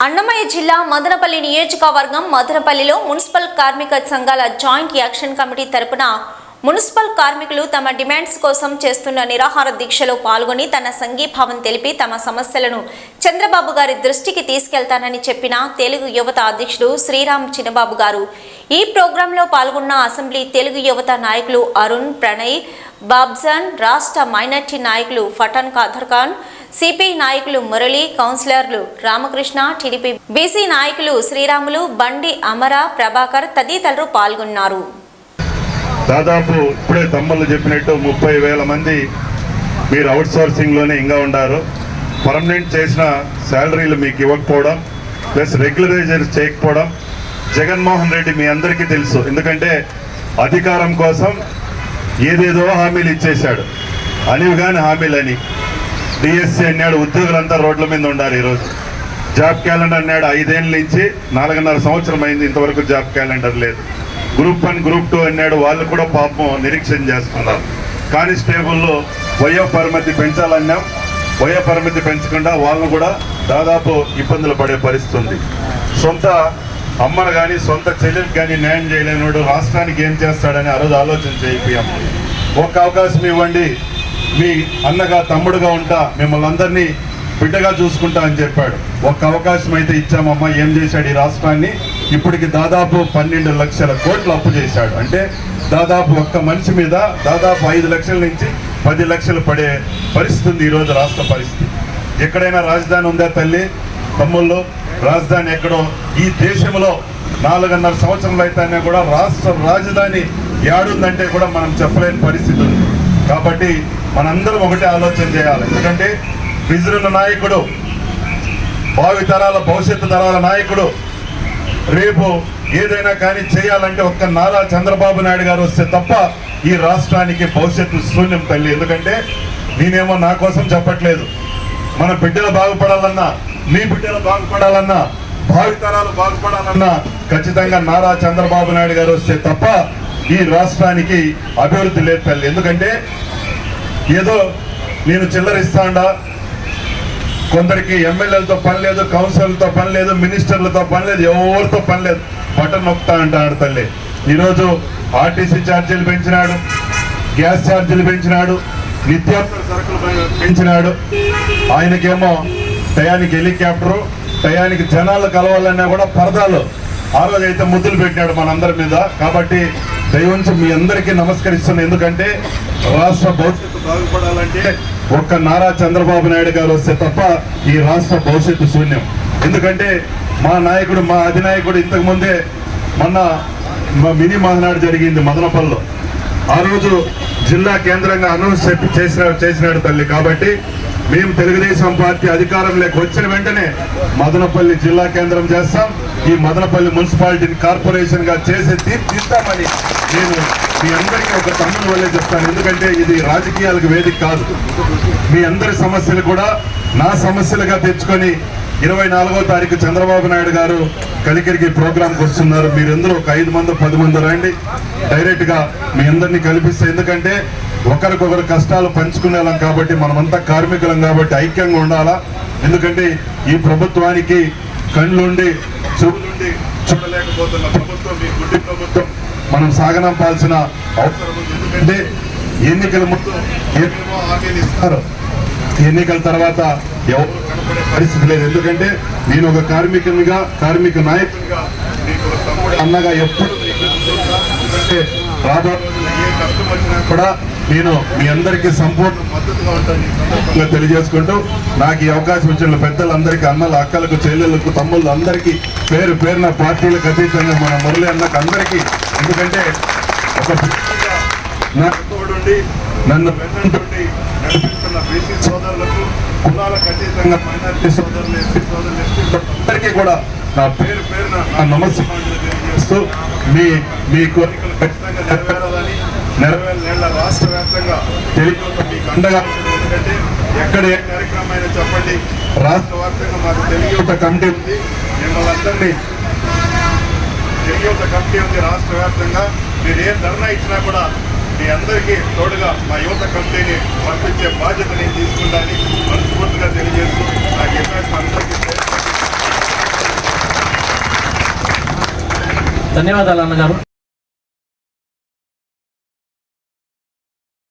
అన్నమయ్య జిల్లా మదనపల్లి నియోజకవర్గం మదనపల్లిలో మున్సిపల్ కార్మిక సంఘాల జాయింట్ యాక్షన్ కమిటీ తరపున మున్సిపల్ కార్మికులు తమ డిమాండ్స్ కోసం చేస్తున్న నిరాహార దీక్షలో పాల్గొని తన సంఘీభావం తెలిపి తమ సమస్యలను చంద్రబాబు గారి దృష్టికి తీసుకెళ్తానని చెప్పిన తెలుగు యువత అధ్యక్షుడు శ్రీరామ్ చిన్నబాబు గారు. ఈ ప్రోగ్రాంలో పాల్గొన్న అసెంబ్లీ తెలుగు యువత నాయకులు అరుణ్ ప్రణయ్ బాబ్జాన్ రాష్ట్ర మైనార్టీ నాయకులు ఫటాన్ ఖాదర్ ఖాన్ సిపిఐ నాయకులు మురళి కౌన్సిలర్లు రామకృష్ణ టీడీపీ బీసీ నాయకులు శ్రీరాములు బండి అమర ప్రభాకర్ తదితరులు పాల్గొన్నారు. దాదాపు ఇప్పుడే తమ్ముళ్ళు చెప్పినట్టు ముప్పై వేల మంది మీరు అవుట్ సోర్సింగ్లోనే ఇంకా ఉండారు. పర్మనెంట్ చేసిన శాలరీలు మీకు ఇవ్వకపోవడం ప్లస్ రెగ్యులరైజర్ చేయకపోవడం జగన్మోహన్ రెడ్డి మీ అందరికీ తెలుసు. ఎందుకంటే అధికారం కోసం ఏదేదో హామీలు ఇచ్చేశాడు. అనివి కానీ హామీలని డిఎస్సి అన్నాడు ఉద్యోగులంతా రోడ్ల మీద ఉండాలి ఈరోజు. జాబ్ క్యాలెండర్ అన్నాడు ఐదేళ్ళ నుంచి నాలుగున్నర సంవత్సరం అయింది ఇంతవరకు జాబ్ క్యాలెండర్ లేదు. గ్రూప్ వన్ గ్రూప్ టూ అన్నాడు వాళ్ళు కూడా పాపం నిరీక్షణ చేస్తున్నారు. కానిస్టేబుల్లో వయో పరిమితి పెంచాలన్నాం. వయో పరిమితి పెంచకుండా వాళ్ళను కూడా దాదాపు ఇబ్బందులు పడే పరిస్థితుంది సొంత అమ్మను కానీ సొంత చెల్లెలకు కానీ న్యాయం చేయలేనివాడు రాష్ట్రానికి ఏం చేస్తాడని ఆ రోజు ఆలోచన చేయిపోయాం ఒక్క అవకాశం ఇవ్వండి. మీ అన్నగా తమ్ముడుగా ఉంటా మిమ్మల్ని అందరినీ బిడ్డగా చూసుకుంటా అని చెప్పాడు. ఒక్క అవకాశం అయితే ఇచ్చామమ్మా ఏం చేశాడు ఈ రాష్ట్రాన్ని? ఇప్పటికి దాదాపు పన్నెండు లక్షల కోట్లు అప్పు చేశాడు. అంటే దాదాపు ఒక్క మనిషి మీద దాదాపు ఐదు లక్షల నుంచి పది లక్షలు పడే పరిస్థితి ఉంది ఈరోజు రాష్ట్ర పరిస్థితి. ఎక్కడైనా రాజధాని ఉందా తల్లి తమ్ముళ్ళు? రాజధాని ఎక్కడో? ఈ దేశంలో నాలుగున్నర సంవత్సరాలు అయితేనే కూడా రాష్ట్ర రాజధాని ఏడుందంటే కూడా మనం చెప్పలేని పరిస్థితి ఉంది. కాబట్టి మనందరం ఒకటే ఆలోచన చేయాలి. ఎందుకంటే విజృంభ నాయకుడు భావి తరాల భవిష్యత్తు తరాల నాయకుడు రేపు ఏదైనా కానీ చేయాలంటే ఒక్క నారా చంద్రబాబు నాయుడు గారు వస్తే తప్ప ఈ రాష్ట్రానికి భవిష్యత్తు శూన్యం తల్లి. ఎందుకంటే నేనేమో నా కోసం చెప్పట్లేదు. మన బిడ్డలు బాగుపడాలన్నా మీ బిడ్డలు బాగుపడాలన్నా భావితరాలు బాగుపడాలన్నా ఖచ్చితంగా నారా చంద్రబాబు నాయుడు గారు వస్తే తప్ప ఈ రాష్ట్రానికి అభివృద్ధి లేదు తల్లి. ఎందుకంటే ఏదో నేను చిల్లరిస్తాడా కొందరికి ఎమ్మెల్యేలతో పని లేదు కౌన్సిలర్లతో పని లేదు మినిస్టర్లతో పని లేదు ఎవరితో పని లేదు. బటన్ నొక్తా అంటాడు తల్లి. ఈరోజు ఆర్టీసీ ఛార్జీలు పెంచినాడు గ్యాస్ ఛార్జీలు పెంచినాడు నిత్యావసర సరుకులు పెంచినాడు. ఆయనకేమో టయానికి హెలికాప్టరు టయానికి జనాలు కలవాలన్నా కూడా పరదాలు. ఆ రోజు అయితే ముద్దులు పెట్టినాడు మనందరి మీద. కాబట్టి దైవంచి మీ అందరికీ నమస్కరిస్తున్నాను ఎందుకంటే రాష్ట్ర భవిష్యత్తు బాగుపడాలంటే ఒక్క నారా చంద్రబాబు నాయుడు గారు వస్తే తప్ప ఈ రాష్ట్ర భవిష్యత్తు శూన్యం. ఎందుకంటే మా నాయకుడు మా అధినాయకుడు ఇంతకు ముందే మొన్న మా మినీ మహానాడు జరిగింది మదనపల్లిలో. ఆ రోజు జిల్లా కేంద్రంగా అనౌన్స్ చేసిన చేసినాడు తల్లి. కాబట్టి మేము తెలుగుదేశం పార్టీ అధికారంలోకి వచ్చిన వెంటనే మదనపల్లి జిల్లా కేంద్రం చేస్తాం. ఈ మదనపల్లి మున్సిపాలిటీని కార్పొరేషన్గా చేసి తీర్చిస్తామని నేను మీ అందరికీ ఒక తమ్ముడు వల్లే చెప్తాను. ఎందుకంటే ఇది రాజకీయాలకు వేదిక కాదు. మీ అందరి సమస్యలు కూడా నా సమస్యలుగా తెచ్చుకొని ఇరవై నాలుగో తారీఖు చంద్రబాబు నాయుడు గారు కలికిరికి ప్రోగ్రాంకి వస్తున్నారు. మీరందరూ ఒక ఐదు మంది పది మంది రండి. డైరెక్ట్గా మీ అందరినీ కల్పిస్తే ఎందుకంటే ఒకరికొకరు కష్టాలు పంచుకునేలాం కాబట్టి మనమంతా కార్మికులం కాబట్టి ఐక్యంగా ఉండాలా? ఎందుకంటే ఈ ప్రభుత్వానికి కళ్ళుండి చెవులుండి చూడలేకపోతున్న ప్రభుత్వం ఈ గుడ్డి ప్రభుత్వం మనం సాగనంపాల్సిన అవసరం ఉంది. ఎందుకంటే ఎన్నికల ముందు ఏమేమో హామీలు ఇస్తారు. ఎన్నికల తర్వాత ఎవరు కనపడే పరిస్థితి లేదు. ఎందుకంటే నేను ఒక కార్మికునిగా కార్మిక నాయకునిగా మీకు తమ్ముడు అన్నగా ఎప్పుడు ఎందుకంటే రాబో ఏ కష్టం వచ్చినా కూడా నేను మీ అందరికీ సంపూర్ణ మద్దతుగా ఉంటాను తెలియజేసుకుంటూ నాకు ఈ అవకాశం ఇచ్చిన పెద్దలందరికీ అన్నలు అక్కలకు చెల్లెళ్ళకు తమ్ముళ్ళు అందరికీ పేరు పేరున పార్టీలకు అతీతంగా మన మురళి అన్నకు అందరికీ ఎందుకంటే ఒక నాకు తోడుండి నన్ను వెన్నంటుండి నడిపిస్తున్న బీసీ సోదరులకు కులాలకు అతీతంగా మైనార్టీ సోదరులు ఎస్సీ సోదరులు ఎస్టీ అందరికీ కూడా నా పేరు పేరున నా నమస్కారాలు తెలియజేస్తూ మీ మీ కోరికలు ఖచ్చితంగా నెరవేరాలని నెరవేరేళ్ళ రాష్ట్ర వ్యాప్తంగా తెలుగు మీకు అండగా ఉంటుంది. ఎందుకంటే ఎక్కడ ఏ కార్యక్రమం అయినా చెప్పండి. రాష్ట్ర వ్యాప్తంగా మాకు తెలుగు యువత కమిటీ ఉంది. మిమ్మల్ని అందరినీ తెలుగు యువత కమిటీ ఉంది రాష్ట్ర వ్యాప్తంగా. మీరు ఏ ధర్నా ఇచ్చినా కూడా మీ అందరికీ తోడుగా మా యువత కమిటీని పంపించే బాధ్యత నేను తీసుకుంటానని మనస్ఫూర్తిగా తెలియజేస్తూ నాకు అవకాశం అందరికీ ధన్యవాదాలు అన్నగారు.